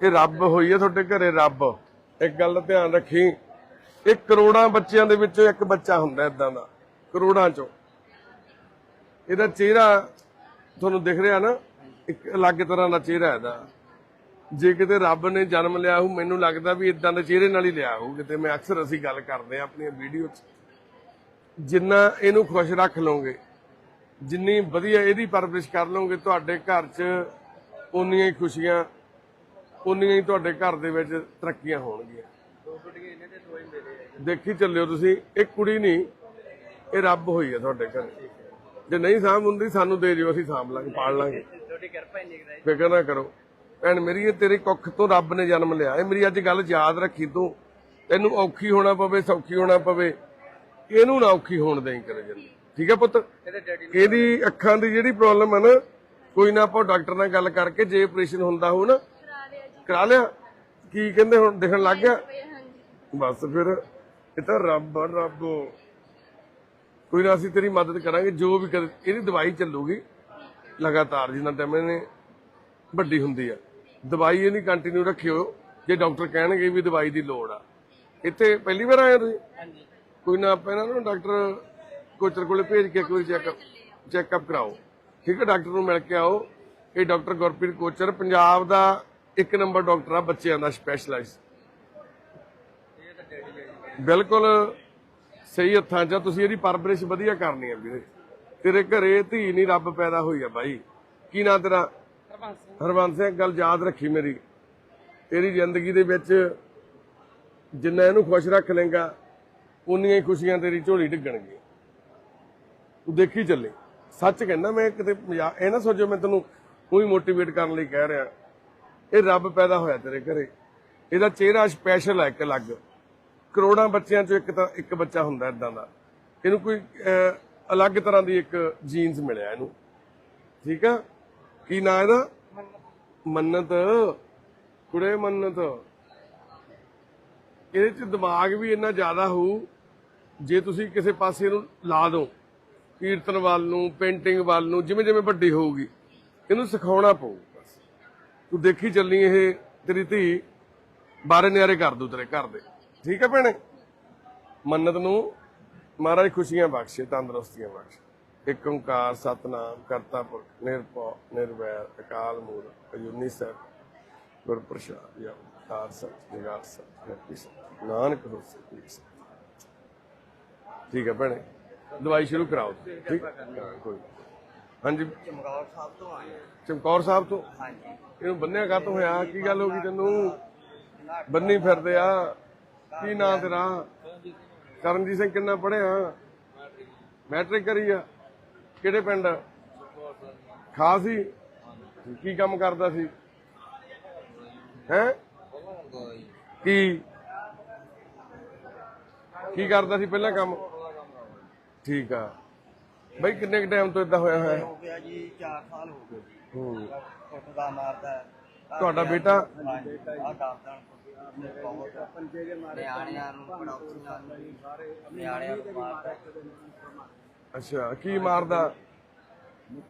ਇਹ ਰੱਬ ਹੋਈ ਹੈ ਤੁਹਾਡੇ ਘਰੇ ਰੱਬ। ਇੱਕ ਗੱਲ ਧਿਆਨ ਰੱਖੀ। ਇਹ ਕਰੋੜਾਂ ਬੱਚਿਆਂ ਦੇ ਵਿੱਚੋਂ ਇੱਕ ਬੱਚਾ ਹੁੰਦਾ ਇਦਾਂ ਦਾ, ਕਰੋੜਾਂ ਚੋਂ। ਇਹਦਾ ਚਿਹਰਾ ਤੁਹਾਨੂੰ ਦਿਖ ਰਿਹਾ ਨਾ? ਇੱਕ ਅਲੱਗ ਤਰ੍ਹਾਂ ਦਾ ਚਿਹਰਾ ਇਹਦਾ। ਜੇ ਕਿਤੇ ਰੱਬ ਨੇ ਜਨਮ ਲਿਆ ਹੋ ਮੈਨੂੰ ਲੱਗਦਾ ਵੀ ਇਦਾਂ ਦੇ ਚਿਹਰੇ ਨਾਲ ਹੀ ਲਿਆ ਹੋਊ। ਕਿਤੇ ਮੈਂ ਅਕਸਰ ਅਸੀਂ ਗੱਲ ਕਰਦੇ ਆ ਆਪਣੀਆਂ ਵੀਡੀਓ 'ਚ। ਜਿੰਨਾ ਇਹਨੂੰ ਖੁਸ਼ ਰੱਖ ਲਓਗੇ, ਜਿੰਨੀ ਵਧੀਆ ਇਹਦੀ ਪਰਵਰਿਸ਼ ਕਰ ਲਓਗੇ, ਤੁਹਾਡੇ ਘਰ 'ਚ ਉਨੀਆਂ ਹੀ ਖੁਸ਼ੀਆਂ ਉਨੀਆਂ ਹੀ ਤੁਹਾਡੇ ਘਰ ਦੇ ਵਿੱਚ ਤਰੱਕੀਆਂ ਹੋਣਗੀਆਂ। ਦੇਖੀ ਚੱਲਿਓ ਤੁਸੀਂ ਇਹ ਕੁੜੀ ਨਹੀਂ ਇਹ ਰੱਬ ਹੋਈ ਹੈ ਤੁਹਾਡੇ ਘਰ। ਜੇ ਨਹੀਂ ਸਾਂਭ ਹੁੰਦੀ, ਸਾਨੂੰ ਦੇ ਜਿਓ ਅਸੀਂ ਸਾਂਭ ਲਾਂਗੇ, ਪਾਲ ਲਾਂਗੇ। ਤੁਹਾਡੀ ਕਿਰਪਾ ਇੰਨੀ ਕਰਾਈ ਫਿਕਰ ਨਾ ਕਰੋ। ਭੈਣ ਮੇਰੀ, ਇਹ ਤੇਰੇ ਕੁੱਖ ਤੋਂ ਰੱਬ ਨੇ ਜਨਮ ਲਿਆ। ਇਹ ਮੇਰੀ ਅੱਜ ਗੱਲ ਯਾਦ ਰੱਖੀ ਤੂੰ। ਤੈਨੂੰ ਔਖੀ ਹੋਣਾ ਪਵੇ, ਸੌਖੀ ਹੋਣਾ ਪਵੇ। ਇਹਨੂੰ ਨਾ ਔਖੀ ਹੋਣ ਦੇਈ ਕਰੇ ਜल्दी ਠੀਕ ਹੈ ਪੁੱਤ? ਇਹਦੀ ਅੱਖਾਂ ਦੀ ਜਿਹੜੀ ਪ੍ਰੋਬਲਮ ਹੈ ਨਾ, ਕੋਈ ਨਾ ਆਪਾਂ ਡਾਕਟਰ ਨਾਲ ਗੱਲ ਕਰਕੇ ਜੇ ਆਪਰੇਸ਼ਨ ਹੁੰਦਾ ਹੋ ਨਾ ਕਰਾ ਲਿਆ? ਕੀ ਕਹਿੰਦੇ ਹੁਣ ਦਿਖਣ ਲੱਗ ਗਿਆ? ਬਸ ਫਿਰ ਇਹ ਤਾਂ ਰੱਬ ਆ ਰੱਬ। ਕੋਈ ਨਾ ਅਸੀਂ ਤੇਰੀ ਮਦਦ ਕਰਾਂਗੇ ਜੋ ਵੀ ਕਰ ਇਹਦੀ ਦਵਾਈ ਚੱਲੂਗੀ। ਲਗਾਤਾਰ ਜਿੰਨਾ ਟਾਈਮ ਇਹਨੇ ਵੱਡੀ ਹੁੰਦੀ ਆ। ਦਵਾਈ ਇਹਨੀ ਕੰਟੀਨਿਊ ਰੱਖਿਓ। ਜੇ ਡਾਕਟਰ ਕਹਿਣਗੇ ਵੀ ਦਵਾਈ ਦੀ ਲੋੜ ਆ। ਇੱਥੇ ਪਹਿਲੀ ਵਾਰ ਆਏ ਹੋ ਤੁਸੀਂ? ਹਾਂਜੀ। ਕੋਈ ਨਾ ਆਪਾਂ ਇਹਨਾਂ ਨੂੰ ਡਾਕਟਰ ਕੋਚਰ ਕੋਲੇ ਭੇਜ ਕੇ ਕੋਈ ਚੈੱਕਅਪ ਚੈੱਕਅਪ ਕਰਾਓ। ਠੀਕ ਹੈ ਡਾਕਟਰ ਨੂੰ ਮਿਲ ਕੇ ਆਓ। ਇਹ ਡਾਕਟਰ ਗੁਰਪ੍ਰੀਤ ਕੋਚਰ ਪੰਜਾਬ ਦਾ ਇੱਕ ਨੰਬਰ ਡਾਕਟਰ ਆ ਬੱਚਿਆਂ ਦਾ ਸਪੈਸ਼ਲਾਈਜ਼ਡ ਇਹ ਤਾਂ ਡੈਡੀ ਹੈ ਜੀ ਬਿਲਕੁਲ ਸਹੀ ਹੱਥਾਂ 'ਚ ਆ, ਤੁਸੀਂ ਇਹਦੀ ਪਰਵਰਿਸ਼ ਵਧੀਆ ਕਰਨੀ ਹੈ ਵੀਰੇ। ਤੇਰੇ ਘਰੇ ਧੀ ਨਹੀਂ ਰੱਬ ਪੈਦਾ ਹੋਈ ਆ ਬਾਈ। ਕੀ ਨਾਂ ਤੇਰਾ? ਹਰਵੰਸ ਸਿੰਘ। ਗੱਲ ਯਾਦ ਰੱਖੀ ਮੇਰੀ। ਤੇਰੀ ਜ਼ਿੰਦਗੀ ਦੇ ਵਿੱਚ ਜਿੰਨਾ ਇਹਨੂੰ ਖੁਸ਼ ਰੱਖ ਲੇਗਾ ਉਨੀਆਂ ਹੀ ਖੁਸ਼ੀਆਂ ਤੇਰੀ ਝੋਲੀ ਡਿੱਗਣਗੀਆਂ। ਤੂੰ ਦੇਖੀ ਚੱਲੇ। ਸੱਚ ਕਹਿੰਦਾ ਮੈਂ ਕਿਤੇ ਇਹ ਨਾ ਸੋਚੋ ਮੈਂ ਤੈਨੂੰ ਕੋਈ ਮੋਟੀਵੇਟ ਕਰਨ ਲਈ ਕਹਿ ਰਿਹਾ। ਇਹ ਰੱਬ ਪੈਦਾ ਹੋਇਆ ਤੇਰੇ ਘਰੇ। ਇਹਦਾ ਚਿਹਰਾ ਸਪੈਸ਼ਲ ਹੈ ਇੱਕ ਅਲੱਗ। ਕਰੋੜਾਂ ਬੱਚਿਆਂ ਚੋਂ ਇੱਕ ਤਾਂ ਇੱਕ ਬੱਚਾ ਹੁੰਦਾ ਇਦਾਂ ਦਾ। ਇਹਨੂੰ ਕੋਈ ਅਲੱਗ ਤਰ੍ਹਾਂ ਦੀ ਇੱਕ ਜੀਨਸ ਮਿਲਿਆ ਇਹਨੂੰ। ਠੀਕ ਆ? ਕੀ ਨਾਂ ਇਹਦਾ? ਮੰਨਤ। ਕੁੜੇ ਮੰਨਤ। ਇਹਦੇ ਚ ਦਿਮਾਗ ਵੀ ਇੰਨਾ ਜ਼ਿਆਦਾ ਹੋਊ, ਜੇ ਤੁਸੀਂ ਕਿਸੇ ਪਾਸੇ ਨੂੰ ਲਾ ਦੋ, ਕੀਰਤਨ ਵੱਲ ਨੂੰ ਪੇਂਟਿੰਗ ਵੱਲ ਨੂੰ ਜਿਵੇਂ ਜਿਵੇਂ ਵੱਡੀ ਹੋਊਗੀ, ਇਹਨੂੰ ਸਿਖਾਉਣਾ ਪਊ। ਤੂੰ ਦੇਖੀ ਚੱਲਣੀ ਇਹ ਤੇਰੀ ਧੀ ਬਾਰੇ ਨਿਆਰੇ ਕਰ ਦੂ ਤੇਰੇ ਘਰ ਦੇ। ਠੀਕ ਹੈ ਭੈਣੇ? ਮੰਨਤ ਨੂੰ ਮਹਾਰਾਜ ਖੁਸ਼ੀਆਂ ਬਖਸ਼ੇ ਤੰਦਰੁਸਤੀਆਂ ਬਖਸ਼ੇ। ਇੱਕ ਓੰਕਾਰ ਸਤਨਾਮ ਕਰਤਾ ਪੁਰਖ ਨਿਰਭਉ ਨਿਰਵੈਰ ਅਕਾਲ ਮੂਰਤ ਅਜੂਨੀ ਸਰ ਗੁਰ ਪ੍ਰਸਾਦ ਯਾ ਤਾਰ ਸਤ ਜਗਾਰ ਸਤ ਹੈਪੀ ਸਤ ਨਾਨਕ ਹੋਸੀ ਠੀਕ ਹੈ ਭੈਣੇ? ਦਵਾਈ ਸ਼ੁਰੂ ਕਰਾਓ। ਠੀਕ? ਕੋਈ ਹਾਂਜੀ। ਚਮਕੌਰ ਸਾਹਿਬ ਤੋਂ ਆਏ। ਚਮਕੌਰ ਸਾਹਿਬ ਤੋਂ? ਹਾਂਜੀ। ਇਹਨੂੰ ਬੰਨਿਆ ਕਾਤੋਂ ਹੋਇਆ? ਕੀ ਗੱਲ ਹੋ ਗਈ ਤੈਨੂੰ? ਬੰਨੀ ਫਿਰਦੇ ਆ। ਕੀ ਨਾਂ ਤੇਰਾ? ਕਰਨਜੀਤ ਸਿੰਘ ਕਿੰਨਾ ਪੜਿਆ ਮੈਟ੍ਰਿਕ ਕਰੀ ਆ। ਕਿਹੜੇ ਪਿੰਡ? ਖਾਸ ਹੀ ਕੀ ਕੰਮ ਕਰਦਾ ਸੀ? ਹੈ? ਕੀ? ਕੀ ਕਰਦਾ ਸੀ ਪਹਿਲਾਂ ਕੰਮ? ਠੀਕ ਆ। ਬਈ ਕਿੰਨੇ ਕ ਟਾਈਮ ਤੋਂ ਇਦਾਂ ਹੋਇਆ ਹੋਇਆ ਹੈ? ਹੋ ਗਿਆ ਜੀ 4 ਸਾਲ ਹੋ ਗਏ। ਜੀ ਹੂੰ। ਕੁੱਟਦਾ ਮਾਰਦਾ। ਹੈ। ਤੁਹਾਡਾ ਬੇਟਾ? ਹਾਂਜੀ ਆ ਗਾਰਡਨ ਬਹੁਤ ਪੰਜੇ ਦੇ ਮਾਰੇ ਨਿਆਣਿਆਂ ਨੂੰ ਪੜਾਉਂਦੀਆਂ ਸਾਰੇ ਨਿਆਣਿਆਂ ਨੂੰ ਮਾਰਦਾ। ਅੱਛਾ ਕੀ ਮਾਰਦਾ?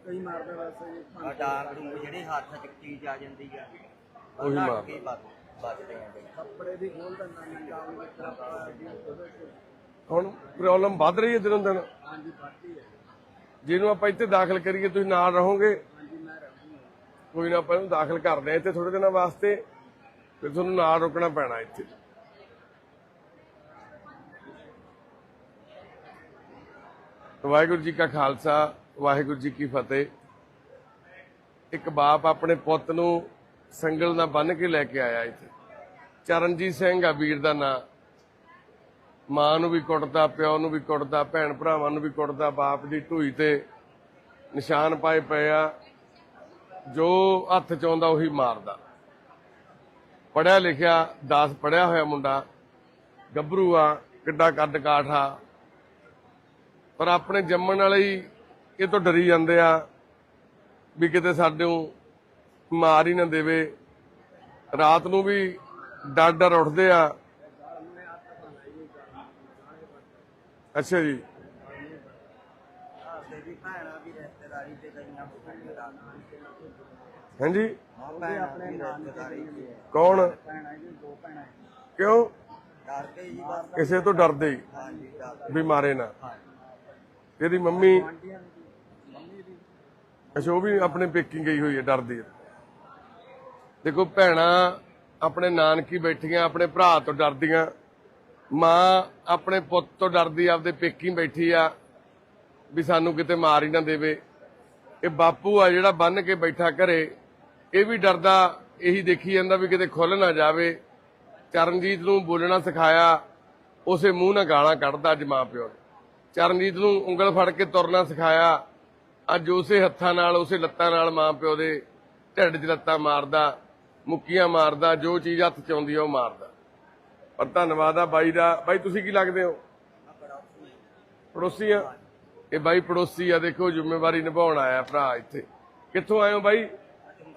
ਕਈ ਮਾਰਦਾ ਵੈਸੇ ਜੀ ਆ ਡਾਂਗ ਜਿਹੜੀ ਹੱਥ ਚ ਚੀਜ਼ ਆ ਜਾਂਦੀ ਆ। ਉਹੀ ਮਾਰਦਾ। ਕੀ ਬਚਦੇ ਆ ਕੱਪੜੇ ਦੀ ਖੋਲ ਦਿੰਦਾ ਨੰਗਾ ਹੁਣ ਪ੍ਰੋਬਲਮ ਵੱਧ ਰਹੀ ਹੈ ਦਿਨੋਂ ਦਿਨ? ਹਾਂਜੀ ਬਾਤੀ ਹੈ। ਜਿਹਨੂੰ ਆਪਾਂ ਇੱਥੇ ਦਾਖਲ ਕਰੀਏ ਤੁਸੀਂ ਨਾਲ ਰਹੂੰਗਾ? ਕੋਈ ਨਾ ਆਪਾਂ ਇਹਨੂੰ ਦਾਖਲ ਕਰਦੇ ਆ ਇੱਥੇ ਥੋੜੇ ਦਿਨਾਂ ਵਾਸਤੇ ਫਿਰ ਤੁਹਾਨੂੰ ਨਾਲ ਰੁਕਣਾ ਪੈਣਾ ਇੱਥੇ। ਵਾਹਿਗੁਰੂ ਜੀ ਕਾ ਖਾਲਸਾ, ਵਾਹਿਗੁਰੂ ਜੀ ਕੀ ਫਤਿਹ। ਇੱਕ ਬਾਪ ਆਪਣੇ ਪੁੱਤ ਨੂੰ ਸੰਗਲ ਨਾਲ ਬੰਨ ਕੇ ਲੈ ਕੇ ਆਇਆ ਇੱਥੇ। ਚਰਨਜੀਤ ਸਿੰਘ ਆ ਵੀਰ ਦਾ ਨਾਂ। ਮਾਂ ਨੂੰ ਵੀ ਕੁੱਟਦਾ, ਪਿਓ ਨੂੰ ਵੀ ਕੁੱਟਦਾ, ਭੈਣ ਭਰਾਵਾਂ ਨੂੰ ਵੀ ਕੁੱਟਦਾ, ਬਾਪ ਦੀ ਢੂਈ ਤੇ ਨਿਸ਼ਾਨ ਪਾਏ ਪਏ ਆ। ਜੋ ਹੱਥ ਚ ਆਉਂਦਾ ਉਹੀ ਮਾਰਦਾ। ਪੜਿਆ ਲਿਖਿਆ ਦਾਸ ਪੜਿਆ ਹੋਇਆ ਮੁੰਡਾ, ਗੱਭਰੂ ਆ, ਕਿੱਡਾ ਕੱਦ ਕਾਠਾ ਪਰ ਆਪਣੇ ਜੰਮਣ ਵਾਲੇ ਹੀ ਇਹ ਤੋਂ ਡਰੀ ਜਾਂਦੇ ਆ ਵੀ ਕਿਤੇ ਸਾਡੇ ਨੂੰ ਮਾਰ ਹੀ ਨਾ ਦੇਵੇ। ਰਾਤ ਨੂੰ ਵੀ ਡਰ ਡਰ ਉੱਠਦੇ ਆ। ਅੱਛਾ ਜੀ। ਹਾਂਜੀ। ਹਾਂ। ਚ ਕੌਣ ਭੈਣਾਂ ਜੀ ਦੋ ਭੈਣਾਂ ਕਿਉਂ? ਡਰਦੇ ਜੀ ਬਸ। ਕਿਸੇ ਤੋਂ ਡਰਦੇ ਹੀ। ਹਾਂਜੀ ਡਰਦੇ ਵੀ ਮਾਰੇ ਨਾ। ਤੇਰੀ ਮੰਮੀ ਆਂਟੀਆਂ ਦੀ ਮੰਮੀ ਦੀ। ਅੱਛਾ ਉਹ ਵੀ ਆਪਣੇ ਪੇਕੀ ਗਈ ਹੋਈ ਹੈ ਡਰਦੀ ਹੈ। ਦੇਖੋ ਭੈਣਾਂ ਆਪਣੇ ਨਾਨਕੀ ਬੈਠੀਆਂ ਆਪਣੇ ਭਰਾ ਤੋਂ ਡਰਦੀਆਂ। ਮਾਂ ਆਪਣੇ ਪੁੱਤ ਤੋਂ ਡਰਦੀ ਆਪਦੇ ਪੇਕੀ ਬੈਠੀ ਆ। ਵੀ ਸਾਨੂੰ ਕਿਤੇ ਮਾਰ ਹੀ ਨਾ ਦੇਵੇ। ਇਹ ਬਾਪੂ ਆ ਜਿਹੜਾ ਬੰਨ ਕੇ ਬੈਠਾ ਘਰੇ। ਇਹ ਵੀ ਡਰਦਾ, ਇਹੀ ਦੇਖੀ ਜਾਂਦਾ ਵੀ ਕਿਤੇ ਖੁੱਲ ਨਾ ਜਾਵੇ। ਚਰਨਜੀਤ ਨੂੰ ਬੋਲਣਾ ਸਿਖਾਇਆ, ਉਸੇ ਮੂੰਹ ਨਾਲ ਗਾਲਾਂ ਕੱਢਦਾ ਅੱਜ ਮਾਂ ਪਿਓ ਨੇ। ਚਰਨਜੀਤ ਨੂੰ ਉਂਗਲ ਫੜ ਕੇ ਤੁਰਨਾ ਸਿਖਾਇਆ, ਅੱਜ ਉਸੇ ਹੱਥਾਂ ਨਾਲ, ਉਸੇ ਲੱਤਾਂ ਨਾਲ ਮਾਂ ਦੇ ਢਿੱਡ 'ਚ ਲੱਤਾਂ ਮਾਰਦਾ, ਮੁੱਕੀਆਂ ਮਾਰਦਾ, ਜੋ ਚੀਜ਼ ਹੱਥ 'ਚ ਆਉਂਦੀ ਆ ਉਹ ਮਾਰਦਾ। ਪਰ ਧੰਨਵਾਦ ਆ ਬਾਈ ਦਾ। ਬਾਈ, ਤੁਸੀਂ ਕੀ ਲੱਗਦੇ ਹੋ? ਪੜੋਸੀ ਆ? ਇਹ ਬਾਈ ਪੜੋਸੀ ਆ, ਦੇਖੋ, ਜ਼ਿੰਮੇਵਾਰੀ ਨਿਭਾਉਣ ਆਇਆ ਭਰਾ ਇੱਥੇ। ਕਿੱਥੋਂ ਆਏ ਹੋ ਬਾਈ?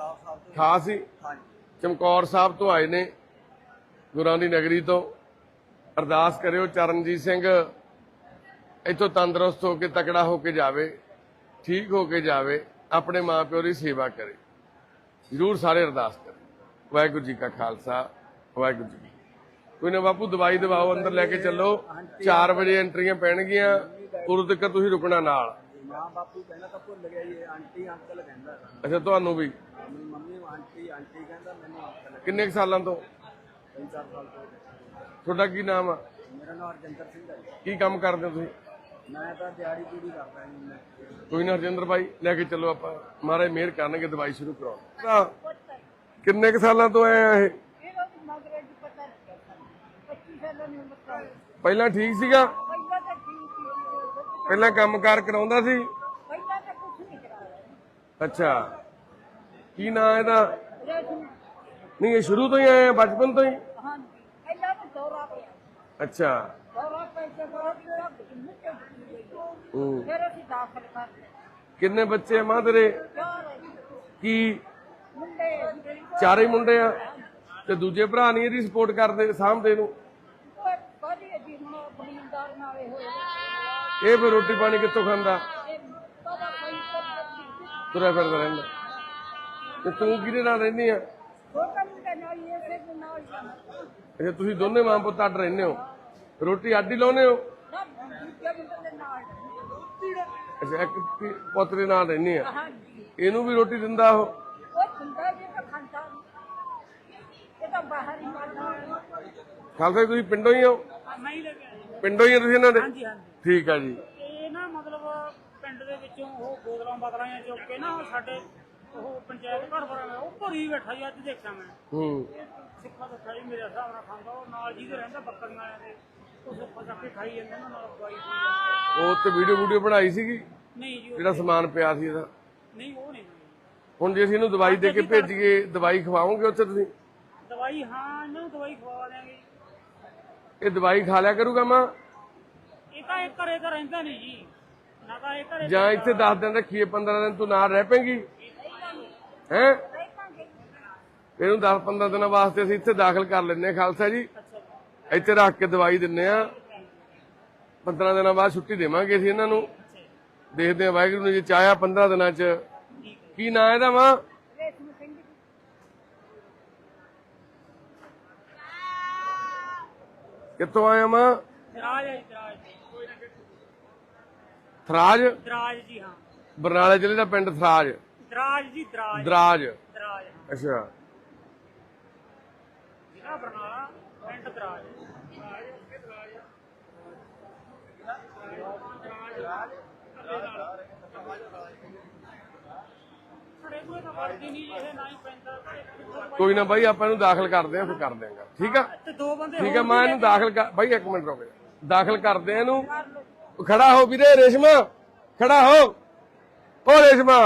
ਚਮਗਾਉ ਸਾਹਿਬ ਤੋਂ ਖਾਸ ਹੀ ਹਾਂਜੀ। ਚਮਕੌਰ ਸਾਹਿਬ ਤੋਂ ਆਏ ਨੇ ਗੁਰਾਂ ਦੀ ਨਗਰੀ ਤੋਂ। ਅਰਦਾਸ ਕਰਿਓ ਚਰਨਜੀਤ ਸਿੰਘ ਇੱਥੋਂ ਤੰਦਰੁਸਤ ਹੋ ਕੇ ਤਕੜਾ ਹੋ ਕੇ ਜਾਵੇ ਠੀਕ ਹੋ ਕੇ ਜਾਵੇ ਆਪਣੇ ਮਾਪਿਓ ਦੀ ਸੇਵਾ ਕਰੇ। ਜ਼ਰੂਰ ਸਾਰੇ ਅਰਦਾਸ ਕਰੇ। ਵਾਹਿਗੁਰੂ ਜੀ ਕਾ ਖਾਲਸਾ ਵਾਹਿਗੁਰੂ ਜੀ। ਕੋਈ ਨਾ ਬਾਪੂ ਦਵਾਈ ਦਵਾਓ ਅੰਦਰ ਲੈ ਕੇ ਚੱਲੋ। 4 ਵਜੇ ਐਂਟਰੀਆਂ ਪੈਣਗੀਆਂ। ਉਦੋਂ ਤੱਕ ਤੁਸੀਂ ਰੁਕਣਾ ਨਾਲ। ਮਾਂ ਬਾਪੂ ਕਹਿੰਦਾ ਤਾਂ ਭੁੱਲ ਗਿਆ ਜੀ ਆਂਟੀ ਅੰਕਲ ਕਹਿੰਦਾ। ਅੱਛਾ ਤੁਹਾਨੂੰ ਵੀ। ਮੇਰੀ ਮੰਮੀ ਨੂੰ ਆਂਟੀ ਆਂਟੀ ਕਹਿੰਦਾ ਮੈਨੂੰ ਅੰਕਲ ਕਿੰਨੇ ਕੁ ਸਾਲਾਂ ਤੋਂ? ਤਿੰਨ ਚਾਰ ਸਾਲ ਤੋਂ। ਤੁਹਾਡਾ ਕੀ ਨਾਮ ਆ? ਮੇਰਾ ਨਾਮ ਹਰਜਿੰਦਰ ਸਿੰਘ ਹੈ ਜੀ। ਕੀ ਕੰਮ ਕਰਦੇ ਹੋ ਤੁਸੀਂ? ਮੈਂ ਤਾਂ ਦਿਹਾੜੀ ਪੂਰੀ ਕਰਦਾ ਜੀ ਮੈਂ। ਕੋਈ ਨਾ ਹਰਜਿੰਦਰ ਭਾਈ ਲੈ ਕੇ ਚੱਲੋ ਆਪਾਂ। ਮਹਾਰਾਜ ਮਿਹਰ ਕਰਨਗੇ ਦਵਾਈ ਸ਼ੁਰੂ ਕਰਾਓ। ਤਾਂ ਕਿੰਨੇ ਕੁ ਸਾਲਾਂ ਤੋਂ ਆਏ ਆ ਇਹ? ਇਹਦਾ ਵੀ ਮਗਰੇ ਦੀ ਪਤਾ ਨਹੀਂ ਕਰਦਾ। 25 ਸਾਲਾਂ ਦੀ ਉਮਰ ਦਾ ਪਹਿਲਾਂ ਠੀਕ ਸੀਗਾ? ਪਹਿਲਾਂ ਤਾਂ ਠੀਕ ਸੀ। ਪਹਿਲਾਂ ਕੰਮਕਾਰ ਕਰਾਉਂਦਾ ਸੀ? ਪਹਿਲਾਂ ਤਾਂ ਕੁਝ ਨਹੀਂ ਕਰਾਇਆ। ਅੱਛਾ। ਕੀ ਨਾਂ ਇਹਦਾ? ਨਹੀਂ, ਇਹ ਸ਼ੁਰੂ ਤੋਂ ਹੀ ਆਏ ਆ, ਬਚਪਨ ਤੋਂ ਹੀ? ਹਾਂਜੀ ਪਹਿਲਾਂ ਤਾਂ ਦੌਰਾ ਪਿਆ ਅੱਛਾ। ਦੌਰਾ ਪੈਸੇ ਦੌਰਾ ਪਿਆ ਮੁੱਕੇ ਹੂੰ। ਫਿਰ ਅਸੀਂ ਦਾਖਲ ਕਰ ਕਿੰਨੇ ਬੱਚੇ ਆ ਮਾਂ ਤੇਰੇ? ਚਾਰ ਕੀ? ਮੁੰਡੇ ਚਾਰੇ ਮੁੰਡੇ ਆ? ਤੇ ਦੂਜੇ ਭਰਾ ਨਹੀਂ ਇਹਦੀ ਸਪੋਰਟ ਕਰਦੇ ਸਾਹਮਣੇ ਨੂੰ? ਕਦੀ ਜੀ ਹੁਣ ਬਲੀਂਦਾਰ ਨਾਲੇ ਹੋਏ ਇਹ ਫਿਰ ਰੋਟੀ ਪਾਣੀ ਕਿੱਥੋਂ ਖਾਂਦਾ? ਇਹ ਪਤਾ ਕੋਈ ਕੋਈ ਤੁਰਿਆ ਫਿਰਦਾ ਰਹਿੰਦਾ। ਤੇ ਤੂੰ ਕਿਹਦੇ ਨਾਲ ਰਹਿੰਦੀ ਆ? ਹੀ ਹੀ। ਅੱਛਾ ਤੁਸੀਂ ਦੋਨੇ ਮਾਂ ਪੁੱਤ ਅੱਡ ਰਹਿੰਦੇ ਹੋ। ਰੋਟੀ ਅੱਡ ਹੀ ਲਾਉਂਦੇ ਹੋ? ਅੱਛਾ ਇੱਕ ਪੁੱਤ ਦੇ ਨਾਲ ਰਹਿੰਦੀ ਆ। ਇਹਨੂੰ ਵੀ ਰੋਟੀ ਦਿੰਦਾ ਉਹ? ਹੀ ਖਾਲਸਾ ਜੀ, ਤੁਸੀਂ ਪਿੰਡੋਂ ਹੀ ਹੋ? ਹੀ ਪਿੰਡੋਂ ਹੀ ਆ ਤੁਸੀਂ ਇਹਨਾਂ ਦੇ? ਹਾਂਜੀ ਹਾਂਜੀ। ਠੀਕ ਆ ਜੀ। ਇਹ ਨਾ ਮਤਲਬ ਪਿੰਡ ਦੇ ਵਿੱਚੋਂ ਉਹ ਬੋਤਲਾਂ ਬਦਲਾਂ ਚੁੱਕ ਕੇ ਨਾ ਸਾਡੇ ਉਹ ਪੰਚਾਇਤ ਘਰ ਬਣਾ ਉਹ ਭਰੀ ਬੈਠਾ ਜੀ ਅੱਜ ਦੇਖਿਆ ਮੈਂ। ਹੂੰ। ਸਿੱਖਾ ਦੱਸਿਆ ਜੀ ਮੇਰੇ ਹਿਸਾਬ ਨਾਲ ਖਾਂਦਾ ਉਹ ਨਾਲ ਜਿਹਦੇ ਰਹਿੰਦਾ ਬੱਕਰੀਆਂ ਵਾਲਿਆਂ ਦੇ ਉਹ ਸੁੱਖਾ ਚੱਕ ਕੇ ਖਾਈ ਜਾਂਦੇ ਨਾ ਨਾਲ ਦਵਾਈ। ਉਹ ਤੇ ਵੀਡੀਓ ਵੀਡੀਓ ਬਣਾਈ ਸੀਗੀ? ਨਹੀਂ ਜੀ ਉਹ- ਜਿਹੜਾ ਸਮਾਨ ਪਿਆ ਸੀ ਇਹਦਾ ਨਹੀਂ ਉਹ ਨਹੀਂ ਹੁਣ ਜੇ ਅਸੀਂ ਇਹਨੂੰ ਦਵਾਈ ਦੇ ਕੇ ਭੇਜੀਏ ਦਵਾਈ ਖਵਾਓਗੇ ਉੱਥੇ ਤੁਸੀਂ? ਦਵਾਈ ਹਾਂ ਇਹਨਾਂ ਨੂੰ ਦਵਾਈ ਖਵਾ ਦਿਆਂਗੇ। ਇਹ ਦਵਾਈ ਖਾ ਲਿਆ ਕਰੂਗਾ ਮਾਂ? ਇਹ ਤਾਂ ਇਹ ਘਰੇ ਤਾਂ ਰਹਿੰਦਾ ਨਹੀਂ ਜੀ। ਨਾ ਤਾਂ ਇਹ ਘਰੇ ਜਾਂ ਇੱਥੇ 10 ਦਿਨ ਰੱਖੀਏ 15 ਦਿਨ ਤੂੰ ਨਾਲ ਰਹਿ ਪੈਂਗੀ? ਹੈ? ਇਹਨੂੰ 10 15 ਦਿਨਾਂ ਵਾਸਤੇ ਅਸੀਂ ਇੱਥੇ ਦਾਖਲ ਕਰ ਲੈਂਦੇ ਹਾਂ ਖਾਲਸਾ ਜੀ। ਇੱਥੇ ਰੱਖ ਕੇ ਦਵਾਈ ਦਿੰਨੇ ਆ 15 ਦਿਨਾਂ ਬਾਅਦ ਛੁੱਟੀ ਦੇਵਾਂਗੇ ਅਸੀਂ ਇਹਨਾਂ ਨੂੰ। ਦੇਖਦੇ ਆ ਵਾਹਿਗੁਰੂ ਨੇ ਜੇ ਚਾਹਿਆ 15 ਦਿਨਾਂ ਚ। ਕੀ ਨਾਂ ਇਹਦਾ ਜੀ ਕਿੱਥੋਂ ਆਇਆ ਮਾਂ? ਦਰਾਜ ਹੈ ਥਰਾਜ? ਦਰਾਜ ਜੀ ਹਾਂ। ਬਰਨਾਲੇ ਜ਼ਿਲ੍ਹੇ ਦਾ ਪਿੰਡ ਥਰਾਜ। ਦਰਾਜ ਜੀ ਦਰਾਜ। ਦਰਾਜ। ਦਰਾਜ। ਹਾਂ ਅੱਛਾ। ਜ਼ਿਲ੍ਹਾ ਬਰਨਾਲਾ ਪਿੰਡ ਦਰਾਜ। ਇਹ ਕੋਈ ਨਾ ਬਾਈ ਆਪਾਂ ਇਹਨੂੰ ਦਾਖਲ ਕਰਦੇ ਆ ਫਿਰ ਕਰ ਦਿਆਂਗਾ। ਠੀਕ ਆ? ਤੇ ਦੋ ਬੰਦੇ ਠੀਕ ਆ ਮੈਂ ਇਹਨੂੰ ਦਾਖਲ ਕਰ ਬਾਈ ਇੱਕ ਮਿੰਟ ਰੁਕ। ਦਾਖਲ ਕਰਦੇ ਆ ਇਹਨੂੰ। ਖੜਾ ਹੋ ਵੀਰੇ ਰੇਸ਼ਮਾ। ਖੜਾ ਹੋ। ਓ ਰੇਸ਼ਮਾ।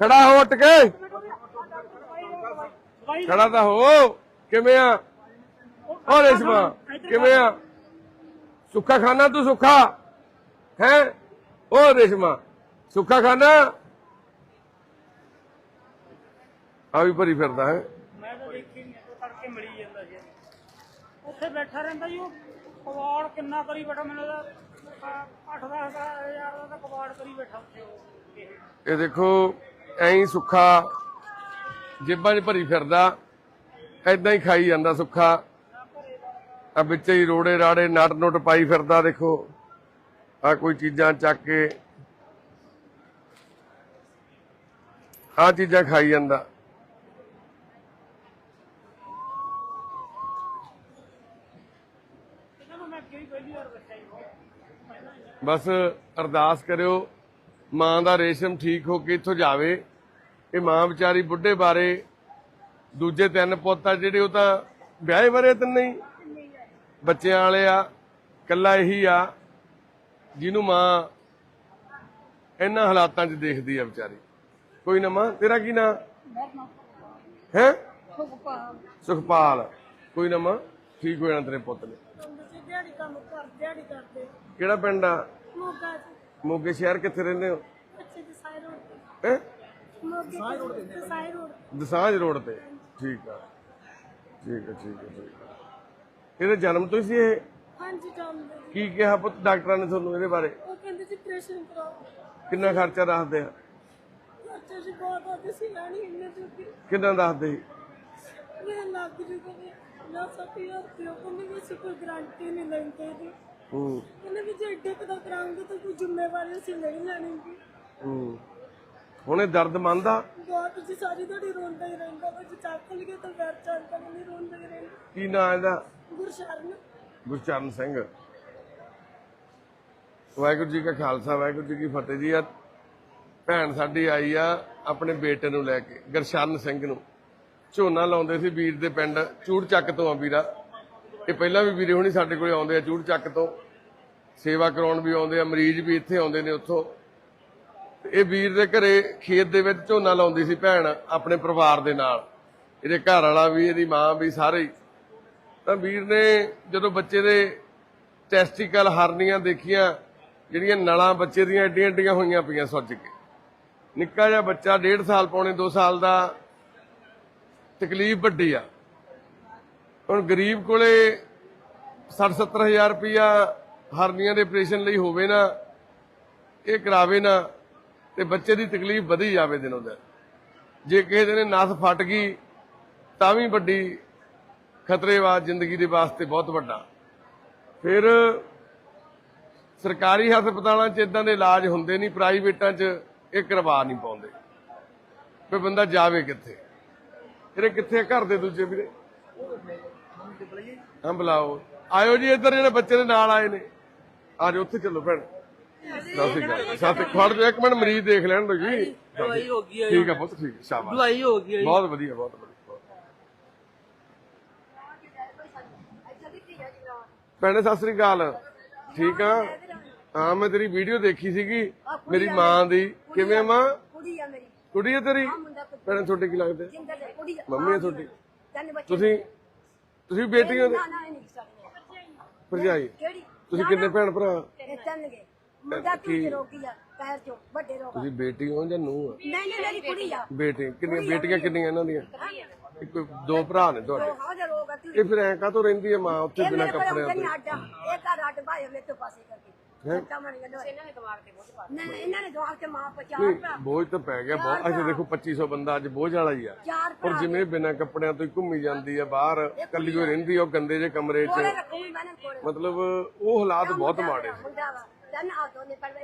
ਖੜਾ ਹੋ ਉੱਠ ਕੇ। ਖੜਾ ਤਾਂ ਹੋ। ਕਿਵੇਂ ਆ? ਓ ਰੇਸ਼ਮਾ ਕਿਵੇਂ ਆ? ਸੁੱਖਾ ਖਾਣਾ ਤੂੰ ਸੁੱਖਾ? ਹੈ? ਓ ਰੇਸ਼ਮਾ ਸੁੱਖਾ ਖਾਣਾ ਆ ਵੀ ਭਰੀ ਫਿਰਦਾ ਹੈ। ਮੈਂ ਤਾਂ ਦੇਖੀ ਨਹੀਂ ਉਹ ਤੜਕੇ ਮਿਲੀ ਜਾਂਦਾ ਜੀ ਉੱਥੇ ਬੈਠਾ ਰਹਿੰਦਾ ਜੀ ਉਹ। ਕਵਾੜ ਕਿੰਨਾ ਕਰੀ ਬੈਠਾ ਮੈਨੂੰ ਦਾ 8-10 ਹਜ਼ਾਰ ਦਾ ਤਾਂ ਕਵਾੜ ਕਰੀ ਬੈਠਾ ਉੱਥੇ ਉਹ। ਇਹ ਦੇਖੋ ਐਂ ਸੁੱਖਾ, ਜੇਬਾਂ 'ਚ ਭਰੀ ਫਿਰਦਾ ਐਦਾਂ ਹੀ ਖਾਈ ਜਾਂਦਾ ਸੁੱਖਾ। ਆ ਵਿੱਚ ਹੀ ਰੋੜੇ ਰਾੜੇ ਨਟ ਨੁੱਟ ਪਾਈ ਫਿਰਦਾ ਦੇਖੋ, ਆ ਕੋਈ ਚੀਜ਼ਾਂ ਚੱਕ ਕੇ ਆ ਚੀਜ਼ਾਂ ਖਾਈ ਜਾਂਦਾ। ਬਸ ਅਰਦਾਸ ਕਰਿਓ ਮਾਂ ਦਾ ਰੇਸ਼ਮ ਠੀਕ ਹੋ ਕੇ ਇੱਥੋਂ ਜਾਵੇ ਇਹ ਮਾਂ ਵਿਚਾਰੀ ਬੁੱਢੇ ਬਾਰੇ ਦੂਜੇ ਤਿੰਨ ਪੁੱਤ ਆ ਜਿਹੜੇ ਉਹ ਤਾਂ ਵਿਆਹੇ ਬਾਰੇ ਤਾਂ ਨਹੀਂ। ਬੱਚਿਆਂ ਵਾਲੇ ਆ ਕੱਲਾ ਇਹੀ ਆ ਜਿਹਨੂੰ ਮਾਂ ਇਹਨਾਂ ਹਾਲਾਤਾਂ 'ਚ ਦੇਖਦੀ ਆ ਵਿਚਾਰੀ। ਕੋਈ ਨਾ ਮਾਂ ਤੇਰਾ ਕੀ ਨਾਂ? ਹੈ? ਸੁਖਪਾਲ। ਕੋਈ ਨਾ ਮਾਂ ਠੀਕ ਹੋ ਜਾਣਾ ਤੇਰੇ ਪੁੱਤ ਨੇ। ਤੁਸੀਂ ਦਿਹਾੜੀ ਕੰਮ ਕਰ ਦਿਹਾੜੀ ਕਰਦੇ। ਕਿਹੜਾ ਪਿੰਡ ਆ? ਮੋਗਾ ਚ। ਮੋਗੇ ਸ਼ਹਿਰ ਕਿੱਥੇ ਰਹਿੰਦੇ ਹੋ? ਰੋਡ ਤੇ। ਮੋਗੇ ਰੋਡ ਤੇ ਰੋਡ ਦਸਾਂਜ ਰੋਡ ਤੇ। ਠੀਕ ਆ। ਠੀਕ ਆ ਠੀਕ ਆ ਠੀਕ ਆ। ਇਹਦੇ ਜਨਮ ਤੋਂ ਹੀ ਸੀ ਇਹ? ਹਾਂਜੀ ਕੀ ਕਿਹਾ ਪੁੱਤ ਡਾਕਟਰਾਂ ਨੇ ਤੁਹਾਨੂੰ ਇਹਦੇ ਬਾਰੇ? ਉਹ ਕਹਿੰਦੇ ਜੀ ਪ੍ਰੈਸ਼ਰ ਕਰਾਓ ਕਿੰਨਾ ਖਰਚਾ ਦੱਸਦੇ ਆ? ਬੱਚੇ ਜੀ ਬਹੁਤ ਆਦੇ ਸੀ ਲੈਣੀ ਇੰਨੇ ਜੁਗੀ ਕਿੰਨਾ ਦੱਸਦੇ ਸੀ? ਮੇਰੇ ਲੱਗ ਜੂਗਾ ਨਾ ਉਹ ਅਸੀਂ ਕੋਈ ਗਾਰੰਟੀ ਨਹੀਂ ਲੈਂਦੇ ਜੀ ਹੂੰ। ਕਹਿੰਦੇ ਵੀ ਜੇ ਏਡੇ ਕਦਾ ਕਰਾਂਗੇ ਤਾਂ ਕੋਈ ਜ਼ਿੰਮੇਵਾਰੀ ਅਸੀਂ ਨਹੀਂ ਲੈਣੀ ਜੀ ਹੂੰ। ਹੁਣ ਇਹ ਦਰਦ ਮੰਨਦਾ? ਬਹੁਤ ਜੀ ਸਾਰੀ ਦਿਹਾੜੀ ਰੋਂਦਾ ਹੀ ਰਹਿੰਦਾ ਵਾ ਜੇ ਚੱਕ ਲਈਏ ਤਾਂ ਫਿਰ ਚੱਲਦਾ ਨਹੀਂ ਰੋਂਦਾ ਹੀ ਰਹਿੰਦਾ। ਕੀ ਨਾਂ ਇਹਦਾ? ਗੁਰਸ਼ਰਨ। ਗੁਰਚਰਨ ਸਿੰਘ। ਵਾਹਿਗੁਰੂ ਜੀ ਕਾ ਖਾਲਸਾ ਵਾਹਿਗੁਰੂ ਜੀ ਕੀ ਫਤਿਹ ਜੀ। ਆ ਭੈਣ ਸਾਡੀ ਆਈ ਆ ਆਪਣੇ ਬੇਟੇ ਨੂੰ ਲੈ ਕੇ ਗੁਰਸ਼ਰਨ ਸਿੰਘ ਨੂੰ। ਝੋਨਾ ਲਾਉਂਦੇ ਸੀ ਵੀਰ ਦੇ ਪਿੰਡ ਚੂੜ ਚੱਕ ਤੋਂ ਆ ਵੀਰਾ। ਇਹ ਪਹਿਲਾਂ ਵੀ ਵੀਰੇ ਹੁਣੀ ਸਾਡੇ ਕੋਲੇ ਆਉਂਦੇ ਆ ਚੂੜ ਚੱਕ ਤੋਂ। ਸੇਵਾ ਕਰਾਉਣ ਵੀ ਆਉਂਦੇ ਆ, ਮਰੀਜ਼ ਵੀ ਇੱਥੇ ਆਉਂਦੇ ਨੇ ਉੱਥੋਂ। ਇਹ ਵੀਰ ਦੇ ਘਰੇ ਖੇਤ ਦੇ ਵਿੱਚ ਝੋਨਾ ਲਾਉਂਦੀ ਸੀ ਭੈਣ, ਆਪਣੇ ਪਰਿਵਾਰ ਦੇ ਨਾਲ। ਇਹਦੇ ਘਰ ਵਾਲਾ ਵੀ, ਇਹਦੀ ਮਾਂ ਵੀ ਸਾਰੇ ਤਾਂ ਵੀਰ ਨੇ ਜਦੋਂ ਬੱਚੇ ਦੇ ਟੈਸਟੀਕਲ ਹਰਨੀਆਂ ਦੇਖੀਆਂ, ਜਿਹੜੀਆਂ ਨਲਾਂ ਬੱਚੇ ਦੀਆਂ ਐਡੀਆਂ ਐਡੀਆਂ ਹੋਈਆਂ ਪਈਆਂ ਸੁੱਜ ਕੇ। ਨਿੱਕਾ ਜਿਹਾ ਬੱਚਾ 1.5 ਸਾਲ ਪੌਣੇ 2 ਸਾਲ ਦਾ, ਤਕਲੀਫ ਵੱਡੀ ਆ। ਹੁਣ ਗਰੀਬ ਕੋਲੇ 60 70000 ਰੁਪਇਆ ਹਰਨੀਆਂ ਦੇ ਆਪਰੇਸ਼ਨ ਲਈ ਹੋਵੇ ਨਾ, ਇਹ ਕਰਾਵੇ ਨਾ, ਤੇ ਬੱਚੇ ਦੀ ਤਕਲੀਫ ਵਧੀ ਜਾਵੇ ਦਿਨੋਂ ਦਿਨ। ਜੇ ਕਿਸੇ ਦਿਨ ਨਸ ਫਟ ਗਈ, ਤਾਂ ਵੀ ਵੱਡੀ ਖਤਰੇ ਵਾ ਜ਼ਿੰਦਗੀ ਦੇ ਵਾਸਤੇ ਬਹੁਤ ਵੱਡਾ। ਫਿਰ ਸਰਕਾਰੀ ਹਸਪਤਾਲਾਂ 'ਚ ਇਦਾਂ ਦੇ ਇਲਾਜ ਹੁੰਦੇ ਨਹੀਂ, ਪ੍ਰਾਈਵੇਟਾਂ 'ਚ ਇਹ ਕਰਵਾ ਨਹੀਂ ਪਾਉਂਦੇ। ਫਿਰ ਬੰਦਾ ਜਾਵੇ ਕਿੱਥੇ? ਇਹਦੇ ਕਿੱਥੇ ਘਰ ਦੇ ਦੂਜੇ ਵੀਰੇ। ਹਾਂ, ਬੁਲਾਓ। ਆਇਓ ਜੀ, ਇੱਧਰ ਜਿਹੜੇ ਬੱਚੇ ਦੇ ਨਾਲ ਆਏ ਨੇ। ਆ ਜਾਓ ਉੱਥੇ ਚੱਲੋ ਭੈਣ। ਸਤਿ ਸ਼੍ਰੀ ਖੜ ਜਾ ਇੱਕ ਮਿੰਟ ਮਰੀਜ਼ ਦੇਖ ਲੈਣ ਦੋ ਜੀ। ਦਵਾਈ ਹੋ ਗਈ ਹੈ ਠੀਕ ਆ ਪੁੱਤ ਠੀਕ ਸ਼ਾਬਾਸ਼। ਦਵਾਈ ਹੋ ਗਈ ਹੈ ਜੀ। ਬਹੁਤ ਵਧੀਆ ਬਹੁਤ ਵਧੀਆ ਬਹੁਤ ਭੈਣੇ ਸਤਿ ਸ੍ਰੀ ਅਕਾਲ। ਠੀਕ ਆ? ਹਾਂ ਮੈਂ ਤੇਰੀ ਵੀਡੀਓ ਦੇਖੀ ਸੀਗੀ। ਮੇਰੀ ਮਾਂ ਦੀ। ਕਿਵੇਂ ਆ ਮਾਂ? ਕੁੜੀ ਆ ਮੇਰੀ। ਕੁੜੀ ਹੈ ਤੇਰੀ ਭੈਣੇ ਤੁਹਾਡੇ ਕੀ ਲੱਗਦੇ? ਆ। ਮੰਮੀ ਹੈ ਤੁਹਾਡੀ। ਤੁਸੀਂ ਤੁਸੀਂ ਬੇਟੀ ਹੋ ਨਾ ਨਾ ਇਹ ਨਹੀਂ ਸਕਦੀ ਭਰਜਾਈ। ਕਿਹੜੀ? ਤੁਸੀਂ ਕਿੰਨੇ ਭੈਣ ਭਰਾ? ਇਹ ਤਿੰਨ ਗਏ ਮੁੰਡਾ ਤੂੰ ਤੇ ਰੋਗੀ ਆ ਪੈਰ ਚੋਂ ਵੱਡੇ ਰੋਗ ਆ। ਤੁਸੀਂ ਬੇਟੀ ਹੋ ਜਾਂ ਨੂੰਹ ਆ? ਨਹੀਂ ਨਹੀਂ ਮੇਰੀ ਕੁੜੀ ਆ। ਬੇਟੇ ਕਿੰਨੀਆਂ ਬੇਟੀਆਂ ਕਿੰਨੀਆਂ ਇਹਨਾਂ ਦੀਆਂ? ਇੱਕ ਦੋ ਭਰਾ ਨੇ ਤੁਹਾਡੇ। ਹਾਂ ਜੇ ਰੋਗ ਆ ਤੂੰ ਇਹ ਫਿਰ ਐਂ ਕਾਹਤੋਂ ਰਹਿੰਦੀ ਹੈ ਮਾਂ? ਉੱਥੇ ਬਿਨਾਂ ਕੱਪੜਿਆਂ ਨਹੀਂ ਤੋਂ। ਇਹ ਘਰ ਅੱਡ ਭਾਏ ਮੇਰੇ ਤੋਂ ਪਾਸੇ ਕਰਕੇ। ਤਾਂ ਮਣ ਗਿਆ ਇਹਨਾਂ ਨੇ ਦਿਮਾਗ ਤੇ ਬਹੁਤ ਪਾ ਨਹੀਂ ਇਹਨਾਂ ਨੇ ਦਿਮਾਗ ਤੇ ਮਾਂ ਪਚਾਰ ਭਰਾ। ਬੋਝ ਤਾਂ ਪੈ ਗਿਆ ਬਹੁਤ। ਅੱਛਾ ਦੇਖੋ 2500 ਬੰਦਾ ਅੱਜ ਬੋਝ ਵਾਲਾ ਹੀ ਆ। ਚਾਰ ਪਰ ਜਿਵੇਂ ਬਿਨਾਂ ਕੱਪੜਿਆਂ ਤੋਂ ਹੀ ਘੁੰਮੀ ਜਾਂਦੀ ਆ ਬਾਹਰ ਕੱਲੀ ਹੋਈ ਰਹਿੰਦੀ ਉਹ ਗੰਦੇ ਜੇ ਕਮਰੇ 'ਚ। ਮਤਲਬ ਉਹ ਹਾਲਾਤ ਬਹੁਤ ਮਾੜੇ ਸੀ। ਤਿੰਨ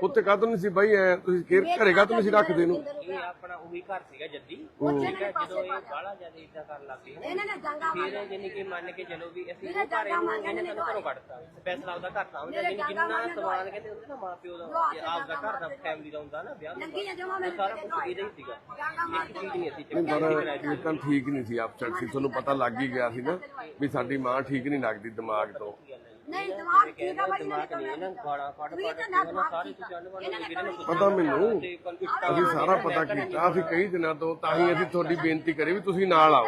ਉੱਥੇ ਕਾਹਤੋਂ ਨਹੀਂ ਸੀ ਬਾਈ? ਐ ਤੁਸੀਂ ਕੇਅਰ ਘਰੇ ਕਾਹਤੋਂ ਨਹੀਂ ਸੀ ਰੱਖਦੇ ਨੂੰ ਇਹ ਆਪਣਾ ਉਹੀ ਘਰ ਸੀਗਾ ਜੱਦੀ। ਠੀਕ ਨੇ ਹੈ। ਪਾਸੇ ਜਦੋਂ ਇਹ ਪਾ ਬਾਹਲਾ ਜ਼ਿਆਦਾ ਇਦਾਂ ਕਰਨ ਲੱਗ ਪਏ ਇਹਨਾਂ ਨੇ ਜੰਗਾ ਫਿਰ ਜਾਨੀ ਕਿ ਮੰਨ ਕੇ ਚਲੋ ਵੀ ਅਸੀਂ ਉਹ ਘਰ ਇਹਨੇ ਨੇ ਘਰੋਂ ਕੱਢਤਾ। ਸਪੈਸ਼ਲ ਆਪਦਾ ਘਰ ਤਾਂ ਹੁੰਦਾ। ਮੇਰੇ ਜਿੰਨਾ ਡਾਂਗਾ ਮਾਰੀਆਂ ਸਮਾਨ ਕਹਿੰਦੇ ਹੁੰਦੇ ਨਾ ਮਾਂ ਪਿਓ ਦਾ ਘਰ ਫੈਮਿਲੀ ਹੁੰਦਾ ਨਾ ਵਿਆਹ ਨੰਗੀ ਜਾਂ ਜਮਾ ਉਹ ਮੇਰੇ ਸਾਰਾ ਕੁਝ ਇਹਦਾ ਹੀ ਸੀਗਾ। ਡਾਂਗਾ ਇੱਕ ਚੀਜ਼ ਨਹੀਂ ਅਸੀਂ ਨਹੀਂ ਪਰ ਇਹ ਤਾਂ ਠੀਕ ਨਹੀਂ ਸੀ। ਤੁਹਾਨੂੰ ਪਤਾ ਲੱਗ ਹੀ ਗਿਆ ਸੀ ਨਾ ਵੀ ਸਾਡੀ ਮਾਂ ਠੀਕ ਨਹੀਂ ਲੱਗਦੀ ਦਿਮਾਗ ਤੋਂ। ਨਹੀਂ ਦਿਮਾਗ ਠੀਕ ਆ ਬਾਈ ਦਿਮਾਗ ਨਹੀਂ ਇਹਨਾਂ ਸਾਰੀ ਪਤਾ ਮੈਨੂੰ ਅਸੀਂ ਸਾਰਾ ਪਤਾ ਕੀਤਾ ਅਸੀਂ ਕਈ ਦਿਨਾਂ ਤੋਂ ਤਾਂ ਹੀ ਅਸੀਂ ਤੁਹਾਡੀ ਬੇਨਤੀ ਕਰੀ ਵੀ ਤੁਸੀਂ ਨਾਲ ਆਓ।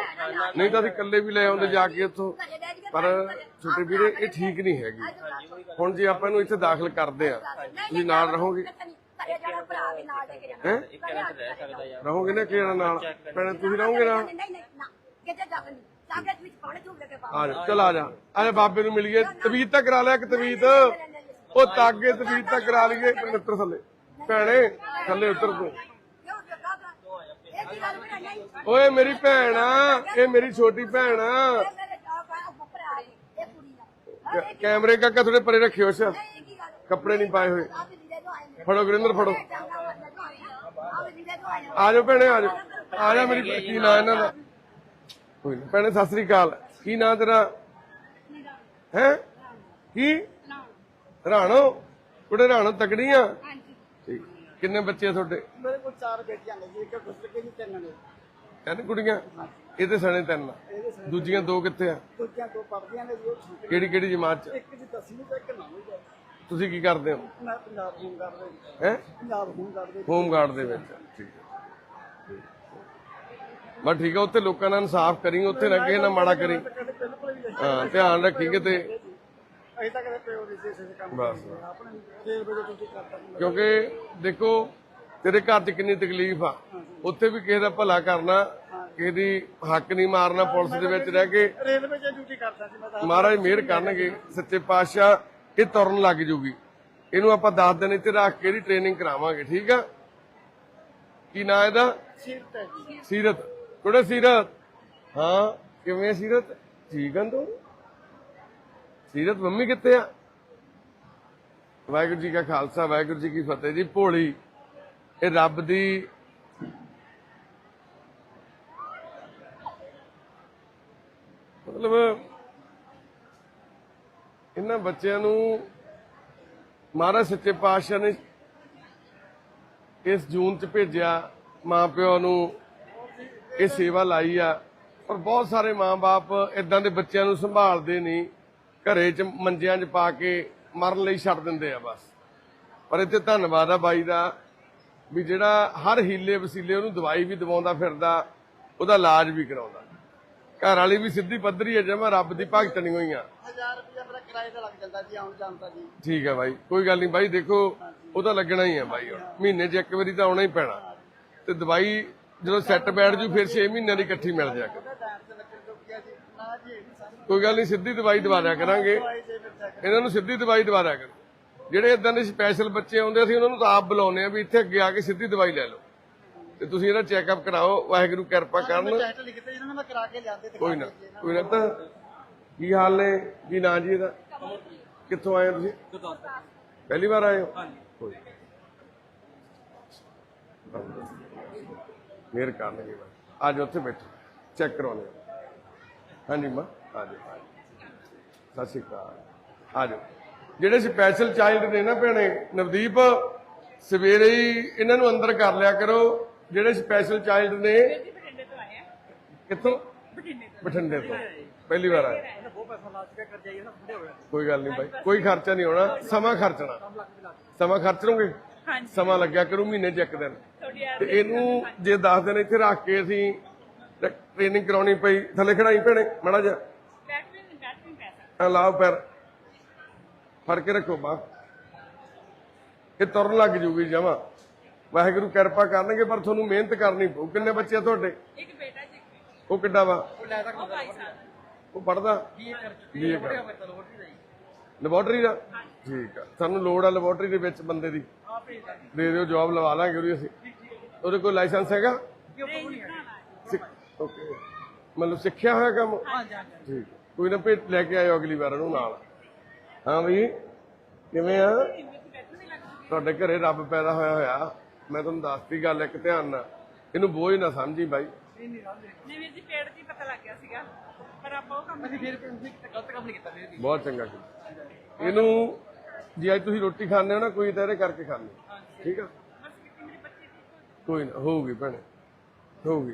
ਨਹੀਂ ਤਾਂ ਅਸੀਂ ਇਕੱਲੇ ਵੀ ਲੈ ਆਉਂਦੇ ਜਾ ਕੇ ਉੱਥੋਂ ਪਰ ਛੋਟੇ ਵੀਰੇ ਇਹ ਠੀਕ ਨਹੀਂ ਹੈਗੀ। ਹੁਣ ਜੇ ਆਪਾਂ ਇਹਨੂੰ ਇੱਥੇ ਦਾਖਲ ਕਰਦੇ ਆ ਤੁਸੀਂ ਨਾਲ ਰਹੋਗੇ? ਰਹੋਗੇ ਨਾ ਕਿਹੜਾ ਨਾਲ? ਭੈਣੇ ਤੁਸੀਂ ਰਹੋਗੇ ਨਾਲ? ਕਿਤੇ ਜਾ ਨਹੀਂ। ਆ ਜਾ ਚਲ ਆ ਜਾ ਆ ਜਾ। ਬਾਬੇ ਨੂੰ ਮਿਲ ਗਏ ਤਵੀਤ ਤਾਂ ਕਰਾ ਲਿਆ ਇੱਕ ਤਵੀਤ। ਉਹ ਤਾਗੇ ਤਵੀਤ ਤਾਂ ਕਰਾ ਲਈਏ। ਮਿੱਤਰ ਥੱਲੇ। ਭੈਣੇ, ਥੱਲੇ ਉਤਰ ਤੂੰ। ਓਏ ਮੇਰੀ ਭੈਣ ਆ। ਇਹ ਮੇਰੀ ਛੋਟੀ ਭੈਣ ਆ। ਕੈਮਰੇ ਕਾਕਾ ਥੋੜੇ ਪਰੇ ਰੱਖਿਓ ਸ਼ਰ ਕੱਪੜੇ ਨਹੀਂ ਪਾਏ ਹੋਏ। ਫੜੋ ਗੁਰਿੰਦਰ, ਫੜੋ। ਆ ਜਾਓ ਭੈਣੇ, ਆ ਜਾਓ। ਆ ਜਾ ਮੇਰੀ, ਕੀ ਨਾਂ ਇਹਨਾਂ ਦਾ? ਕੋਈ ਨਾ। ਭੈਣੇ ਸਤਿ ਸ੍ਰੀ ਅਕਾਲ। ਕੀ ਨਾਂ ਤੇਰਾ? ਹੈ? ਕੀ? ਰਾਣੋ। ਕੁੜੇ ਰਾਣੋ ਤਕੜੀਆਂ ਠੀਕ। ਕਿੰਨੇ ਬੱਚੇ ਆ ਤੁਹਾਡੇ? ਮੇਰੇ ਕੋਲ ਚਾਰ ਬੇਟੀਆਂ ਨੇ ਜੀ ਇੱਕ ਗੁਜ਼ਰ ਕੇ ਜੀ ਤਿੰਨ ਨੇ। ਤਿੰਨ ਕੁੜੀਆਂ? ਇਹ ਤੇ ਸਣੇ ਤਿੰਨ ਆ। ਦੂਜੀਆਂ ਦੋ ਕਿੱਥੇ ਆ? ਦੂਜੀਆਂ ਦੋ ਪੜ੍ਹਦੀਆਂ ਨੇ ਜੀ ਉਹ ਛੋਟੇ ਕਿਹੜੀ ਕਿਹੜੀ ਜਮਾਤ ਚ? ਇੱਕ ਜੀ ਦਸਵੀਂ ਤੇ ਇੱਕ ਨੌਵੀਂ ਚ। ਤੁਸੀਂ ਕੀ ਕਰਦੇ ਹੋ? ਮੈਂ ਪੰਜਾਬ ਹੋਮ ਗਾਰਡ ਦੇ ਵਿੱਚ। ਹੈ? ਪੰਜਾਬ ਹੋਮ ਗਾਰਡ ਦੇ ਹੋਮ ਗਾਰਡ ਦੇ ਵਿੱਚ ਠੀਕ ਹੈ। ਬਸ ਠੀਕ ਹੈ ਉੱਥੇ ਲੋਕਾਂ ਨਾਲ ਇਨਸਾਫ ਕਰੀ ਉੱਥੇ ਨਾ ਕਿਸੇ ਨਾਲ ਮਾੜਾ ਕਰੀ। ਹਾਂ ਧਿਆਨ ਰੱਖੀ ਕਿਤੇ ਅਜੇ ਤੱਕ ਦੇ ਪਿਓ ਦੀ ਇਸੇ ਕੰਮ ਬਸ। ਆਪਣੇ 6 ਵਜੇ ਤੁਸੀਂ ਕਰਦਾ ਨਹੀਂ ਕਿਉਂਕਿ ਦੇਖੋ ਤੇਰੇ ਘਰ 'ਚ ਕਿੰਨੀ ਤਕਲੀਫ ਆ। ਉੱਥੇ ਵੀ ਕਿਸੇ ਦਾ ਭਲਾ ਕਰਨਾ ਕਿਸੇ ਦੀ ਹੱਕ ਨਹੀਂ ਮਾਰਨਾ ਪੁਲਿਸ ਦੇ ਵਿੱਚ ਰਹਿ ਕੇ। ਰੇਲਵੇ 'ਚ ਡਿਊਟੀ ਕਰਦਾ ਸੀ ਮੈਂ ਤਾਂ। ਮਹਾਰਾਜ ਮਿਹਰ ਕਰਨਗੇ ਸੱਚੇ ਪਾਤਸ਼ਾਹ ਇਹ ਤੁਰਨ ਲੱਗ ਜੂਗੀ। ਇਹਨੂੰ ਆਪਾਂ 10 ਦਿਨ ਇੱਥੇ ਰੱਖ ਕੇ ਇਹਦੀ ਟ੍ਰੇਨਿੰਗ ਕਰਾਵਾਂਗੇ ਠੀਕ ਆ? ਕੀ ਨਾਂ ਇਹਦਾ? ਜੀ। ਸੀਰਤ। ਕੁੜੇ ਸੀਰਤ। ਹਾਂ, ਕਿਵੇਂ ਆ ਸੀਰਤ? ਠੀਕ ਆਂ ਤੂੰ? ਸੀਰਤ, ਮੰਮੀ ਕਿੱਥੇ ਆ? ਵਾਹਿਗੁਰੂ ਜੀ ਕਾ ਖਾਲਸਾ, ਵਾਹਿਗੁਰੂ ਜੀ ਕੀ ਫਤਿਹ ਜੀ। ਭੋਲੀ, ਇਹ ਰੱਬ ਦੀ ਮਤਲਬ ਇਹਨਾਂ ਬੱਚਿਆਂ ਨੂੰ ਮਹਾਰਾਜ ਸੱਚੇ ਪਾਤਸ਼ਾਹ ਨੇ ਇਸ ਜੂਨ ਚ ਭੇਜਿਆ ਮਾਂ ਪਿਓ ਨੂੰ ਇਹ ਸੇਵਾ ਲਾਈ ਆ ਪਰ ਬਹੁਤ ਸਾਰੇ ਮਾਪੇ ਇਦਾਂ ਦੇ ਬੱਚਿਆਂ ਨੂੰ ਸੰਭਾਲਦੇ ਨਹੀਂ ਘਰੇ ਚ ਮੰਜਿਆਂ 'ਚ ਪਾ ਕੇ ਮਰਨ ਲਈ ਛੱਡ ਦਿੰਦੇ ਆ ਬਸ। ਪਰ ਇੱਥੇ ਧੰਨਵਾਦ ਆ ਬਾਈ ਦਾ ਵੀ ਜਿਹੜਾ ਹਰ ਹੀਲੇ ਵਸੀਲੇ ਉਹਨੂੰ ਦਵਾਈ ਵੀ ਦਵਾਉਂਦਾ ਫਿਰਦਾ ਉਹਦਾ ਇਲਾਜ ਵੀ ਕਰਾਉਂਦਾ। ਘਰ ਵਾਲੀ ਵੀ ਸਿੱਧੀ ਪੱਧਰੀ ਹੈ ਜਮਾ ਰੱਬ ਦੀ ਭਗਤ ਨਹੀਂ ਹੋਈਆਂ 1000 ਰੁਪਏ ਮੇਰਾ ਕਿਰਾਏ ਦਾ ਲੱਗ ਜਾਂਦਾ ਜੀ ਆਉਣ ਜਾਣ ਦਾ ਜੀ। ਠੀਕ ਹੈ ਬਾਈ ਕੋਈ ਗੱਲ ਨਹੀਂ ਬਾਈ ਦੇਖੋ ਉਹ ਤਾਂ ਲੱਗਣਾ ਹੀ ਹੈ ਬਾਈ ਹੁਣ। ਮਹੀਨੇ 'ਚ ਇੱਕ ਵਾਰੀ ਤਾਂ ਆਉਣਾ ਹੀ ਪੈਣਾ। ਤੇ ਦਵਾਈ ਜਦੋਂ ਸੈੱਟ ਬੈਠ ਜੂ ਫਿਰ 6 ਮਹੀਨਿਆਂ ਦੀ ਇਕੱਠੀ ਮਿਲ ਜਾ ਉਹਦਾ ਟਾਈਮ ਤੇ ਲੱਗਣ ਤੋਂ ਗਿਆ ਜੀ ਨਾ ਜੀ ਇਹ ਨਹੀਂ ਸਾਨੂੰ ਕੋਈ ਗੱਲ ਨਹੀਂ ਸਿੱਧੀ ਦਵਾਈ ਦਵਾ ਦਿਆ ਕਰਾਂਗੇ। ਇਹਨਾਂ ਨੂੰ ਸਿੱਧੀ ਦਵਾਈ ਦਵਾ ਦਿਆ ਕਰੋ ਜਿਹੜੇ ਇਦਾਂ ਦੇ ਸਪੈਸ਼ਲ ਬੱਚੇ ਆਉਂਦੇ ਅਸੀਂ ਉਹਨਾਂ ਨੂੰ ਤਾਂ ਆਪ ਬੁਲਾਉਂਦੇ ਆ ਵੀ ਇੱਥੇ ਅੱਗੇ ਆ ਕੇ ਸਿੱਧੀ ਦਵਾਈ ਲੈ ਲਓ। ਤੇ ਤੁਸੀਂ ਇਹਦਾ ਚੈੱਕਅਪ ਕਰਾਓ ਵਾਹਿਗੁਰੂ ਕਿਰਪਾ ਕਰਨ। ਟੈਸਟ ਲਿਖਤੇ ਜਿਹਨਾਂ ਨੂੰ ਮੈਂ ਕਰਾ ਕੇ ਲਿਆਂਦੇ ਤੇ ਕੋਈ ਨਾ ਕੋਈ ਨਾ ਤਾਂ ਕੀ ਹਾਲ ਨੇ? ਕੀ ਨਾਂ ਜੀ ਇਹਦਾ? ਕਿੱਥੋਂ ਆਏ ਤੁਸੀਂ? ਪਹਿਲੀ ਵਾਰ ਆਏ ਹੋ? ਹਾਂਜੀ। ਮੇਰ ਕਰਨਗੇ ਬਾਈ ਅੱਜ ਉੱਥੇ ਬੈਠੋ ਚੈੱਕ ਕਰਾਉਣੇ। ਹਾਂਜੀ ਮਾਂ ਆ ਜਾਓ ਆ ਜਾਓ। ਸਤਿ ਸ਼੍ਰੀ ਅਕਾਲ। ਆ ਜਾਓ। ਜਿਹੜੇ ਸਪੈਸ਼ਲ ਚਾਈਲਡ ਨੇ ਨਾ ਭੈਣੇ ਨਵਦੀਪ ਸਵੇਰੇ ਹੀ ਇਹਨਾਂ ਨੂੰ ਅੰਦਰ ਕਰ ਲਿਆ ਕਰੋ। ਜਿਹੜੇ ਸਪੈਸ਼ਲ ਚਾਈਲਡ ਨੇ ਕਿੱਥੋਂ? ਬਠਿੰਡੇ ਤੋਂ। ਪਹਿਲੀ ਵਾਰ ਆਏ। ਬਹੁਤ ਪੈਸਾ ਲਾ ਚੁੱਕਿਆ ਕਰ ਜਾਈਏ ਨਾ ਬੁੱਢੇ ਹੋਏ ਕੋਈ ਗੱਲ ਨਹੀਂ ਬਾਈ ਕੋਈ ਖਰਚਾ ਨਹੀਂ ਹੋਣਾ ਸਮਾਂ ਖਰਚਣਾ। ਸਮਾਂ ਖਰਚ ਲਓਗੇ? ਸਮਾਂ ਲੱਗਿਆ ਕਰੂ ਮਹੀਨੇ ਚ ਇੱਕ ਦਿਨ। ਤੇ ਇਹਨੂੰ ਜੇ 10 ਦਿਨ ਇੱਥੇ ਰੱਖ ਕੇ ਅਸੀਂ ਟ੍ਰੇਨਿੰਗ ਕਰਾਉਣੀ ਪਈ ਥੱਲੇ ਖੜਾਈ ਭੈਣੇ ਮੜਾ ਜਾ ਆ ਲਾਓ ਪੈਰ। ਫੜ ਕੇ ਰੱਖੋ ਬਾ ਇਹ ਤੁਰਨ ਲੱਗ ਜੂਗੀ ਜਮਾ। ਵਾਹਿਗੁਰੂ ਕਿਰਪਾ ਕਰਨਗੇ ਪਰ ਤੁਹਾਨੂੰ ਮਿਹਨਤ ਕਰਨੀ ਪਊ। ਕਿੰਨੇ ਬੱਚੇ ਆ ਤੁਹਾਡੇ? ਇੱਕ ਬੇਟਾ ਜੀ ਉਹ ਕਿੱਡਾ ਵਾ? ਉਹ ਪੜਦਾ ਕੀ ਕਰ ਬੀਏ ਕਰ। ਲੈਬੋਰਟਰੀ ਦਾ? ਠੀਕ ਆ। ਸਾਨੂੰ ਲੋੜ ਆ ਲੈਬੋਰਟਰੀ ਦੇ ਵਿੱਚ ਬੰਦੇ ਦੀ। ਭੇਜ ਦਾਂ ਦਿਓ ਜੌਬ ਲਵਾ ਲਾਂਗੇ ਉਹਦੀ ਅਸੀਂ। ਉਹਦੇ ਕੋਲ ਲਾਇਸੈਂਸ ਹੈਗਾ? ਓਕੇ ਮਤਲਬ ਸਿੱਖਿਆ ਹੋਇਆ ਕੰਮ? ਠੀਕ। ਕੋਈ ਨਾ ਭੇਟ ਲੈ ਕੇ ਆਇਓ ਅਗਲੀ ਵਾਰ ਉਹਨੂੰ ਨਾਲ। ਹਾਂ ਬਈ ਕਿਵੇਂ ਆ? ਤੁਹਾਡੇ ਘਰੇ ਰੱਬ ਪੈਦਾ ਹੋਇਆ ਹੋਇਆ। ਮੈਂ ਤੁਹਾਨੂੰ ਦੱਸਤੀ ਗੱਲ ਇੱਕ ਧਿਆਨ ਨਾਲ। ਇਹਨੂੰ ਬੋਝ ਨਾ ਸਮਝੀ ਬਾਈ। ਨਹੀਂ ਵੀਰ ਜੀ ਪੇੜ ਦੀ ਪਤਾ ਲੱਗ ਗਿਆ ਸੀਗਾ। ਪਰ ਆਪਾਂ ਉਹ ਕੰਮ ਅਸੀਂ ਫਿਰ ਗਲਤ ਕੰਮ ਨਹੀਂ ਕੀਤਾ ਵੀ ਬਹੁਤ ਚੰਗਾ ਕੀਤਾ। ਇਹਨੂੰ ਜੇ ਅੱਜ ਤੁਸੀਂ ਰੋਟੀ ਖਾਂਦੇ ਹੋ ਨਾ ਕੋਈ ਤਾਂ ਇਹਦੇ ਕਰਕੇ ਖਾਂਦੇ ਠੀਕ ਆ? ਕੋਈ ਨਾ ਹੋਊਗੀ ਭੈਣੇ ਹੋਊਗੀ।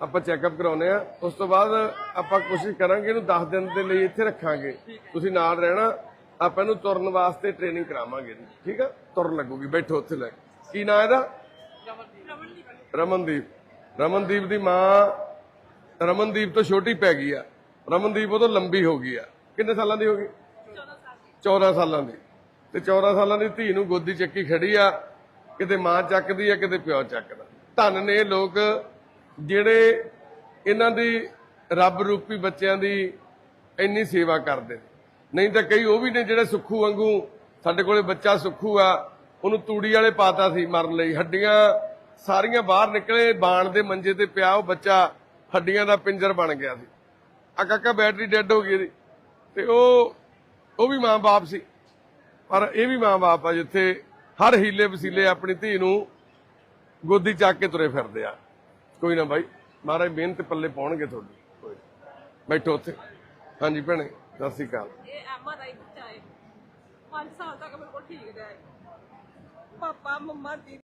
ਆਪਾਂ ਚੈੱਕਅਪ ਕਰਾਉਨੇ ਆ ਉਸ ਤੋਂ ਬਾਅਦ ਆਪਾਂ ਕੋਸ਼ਿਸ਼ ਕਰਾਂਗੇ ਇਹਨੂੰ 10 ਦਿਨ ਦੇ ਲਈ ਇੱਥੇ ਰੱਖਾਂਗੇ। ਤੁਸੀਂ ਨਾਲ ਰਹਿਣਾ ਆਪਾਂ ਇਹਨੂੰ ਤੁਰਨ ਵਾਸਤੇ ਟ੍ਰੇਨਿੰਗ ਕਰਾਵਾਂਗੇ ਇਹਦੀ, ਠੀਕ ਆ? ਤੁਰਨ ਲੱਗੂਗੀ ਬੈਠੋ ਉੱਥੇ ਲੈ ਕੇ। ਕੀ ਨਾਂ ਇਹਦਾ? ਰਮਨਦੀਪ। ਰਮਨਦੀਪ ਦੀ ਮਾਂ ਰਮਨਦੀਪ ਤੋਂ ਛੋਟੀ ਪੈ ਗਈ ਆ। ਰਮਨਦੀਪ ਉਹ ਤੋਂ ਲੰਬੀ ਹੋ ਗਈ ਆ। ਕਿੰਨੇ ਸਾਲਾਂ ਦੀ ਹੋ ਗਈ? 14 ਸਾਲਾਂ ਦੀ। ਤੇ 14 ਸਾਲਾਂ ਦੀ ਧੀ ਨੂੰ ਗੋਦੀ ਚੱਕੀ ਖੜੀ ਆ, ਕਿਤੇ ਮਾਂ ਚੱਕਦੀ ਆ, ਕਿਤੇ ਪਿਓ ਚੱਕਦਾ। ਧੰਨ ਨੇ ਲੋਕ ਜਿਹੜੇ ਇਹਨਾਂ ਦੀ ਰੱਬ ਰੂਪੀ ਬੱਚਿਆਂ ਦੀ ਇੰਨੀ ਸੇਵਾ ਕਰਦੇ ਨਹੀਂ ਤਾਂ ਕਈ ਉਹ ਵੀ ਨੇ ਜਿਹੜੇ ਸੁੱਖੂ ਵਾਂਗੂ ਸਾਡੇ ਕੋਲੇ ਬੱਚਾ ਸੁੱਖੂ ਆ, ਉਹਨੂੰ ਤੂੜੀ ਵਾਲੇ ਪਾਤਾ ਸੀ ਮਰਨ ਲਈ। ਹੱਡੀਆਂ ਸਾਰੀਆਂ ਬਾਹਰ ਨਿਕਲੇ, ਬਾਣ ਦੇ ਮੰਜੇ ਤੇ ਪਿਆ ਉਹ ਬੱਚਾ, ਹੱਡੀਆਂ ਦਾ ਪਿੰਜਰ ਬਣ ਗਿਆ ਸੀ। ਆ ਕਾਕਾ ਬੈਟਰੀ ਡੈੱਡ ਹੋ ਗਈ ਇਹਦੀ। ਤੇ ਉਹ ਉਹ ਵੀ ਮਾਂ-ਬਾਪ ਸੀ। ਪਰ ਇਹ ਵੀ ਮਾਂ-ਬਾਪ ਆ ਜਿੱਥੇ ਹਰ ਹੀਲੇ ਵਸੀਲੇ ਆਪਣੀ ਧੀ ਨੂੰ ਗੋਦੀ ਚੱਕ ਕੇ ਤੁਰੇ ਫਿਰਦੇ ਆ। ਕੋਈ ਨਾ ਬਾਈ, ਮਹਾਰਾਜ ਮਿਹਨਤ ਪੱਲੇ ਪਾਉਣਗੇ ਤੁਹਾਡੀ। ਬੈਠੋ ਉੱਥੇ। ਹਾਂਜੀ ਭੈਣੇ, ਸਤਿ ਸ਼੍ਰੀ ਅਕਾਲ। ਇਹ ਐਮਾ ਦਾ ਹੀ ਬੱਚਾ ਹੈ। 5 ਸਾਲ ਤੱਕ ਮੇਰੇ ਕੋਲ ਠੀਕ ਰਿਹਾ। ਪਾਪਾ, ਮੰਮਾ, ਦੀਦੀ